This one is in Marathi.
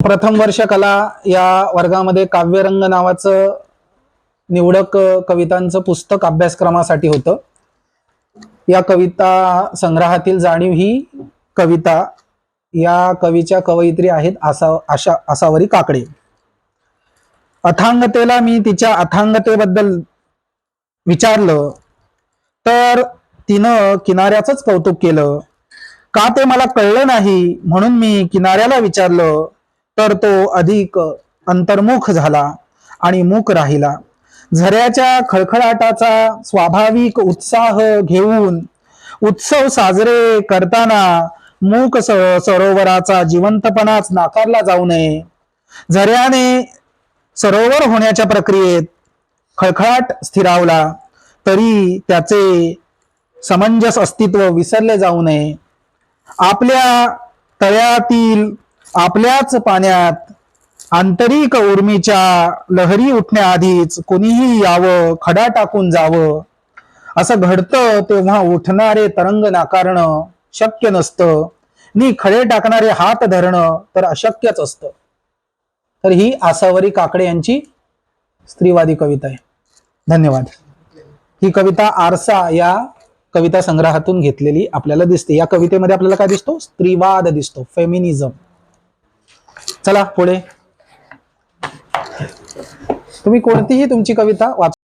प्रथम वर्ष कला या वर्गामध्ये काव्यरंग नावाचं निवडक कवितांचं पुस्तक अभ्यासक्रमासाठी होतं. या कविता संग्रहातील जाणीव ही कविता या कवीच्या कवयित्री आहेत आसा आशा आसावरी काकडे. अथांगतेला मी तिच्या अथांगतेबद्दल विचारलं तर तिनं किनाऱ्याचंच कौतुक केलं. का ते मला कळलं नाही म्हणून मी किनाऱ्याला विचारलं तर तो अधिक अंतर्मुख झाला आणि मूक राहिला. झऱ्याच्या खळखळाटाचा स्वाभाविक उत्साह घेऊन उत्सव साजरे करताना मूक स- सरोवराचा जिवंतपणाच नाकारला जाऊ नये. झऱ्याने सरोवर होण्याच्या प्रक्रियेत खळखळाट स्थिरावला तरी त्याचे समंजस अस्तित्व विसरले जाऊ नये. आपल्या तळ्यातील आपल्याच पाण्यात आंतरिक उर्मीच्या लहरी उठण्याआधीच कोणीही यावं खडा टाकून जावं. असं घडतं तेव्हा उठणारे तरंग नाकारणं शक्य नसतं. नी खडे टाकणारे हात धरणं तर अशक्यच असतं. तर ही आसावरी काकडे यांची स्त्रीवादी कविता आहे. धन्यवाद. ही कविता आरसा या कविता संग्रहातून घेतलेली आपल्याला दिसते. या कवितेमध्ये आपल्याला काय दिसतो? स्त्रीवाद दिसतो. फेमिनिझम. चला पुढे. तुम्ही कोणतीही तुमची कविता वाच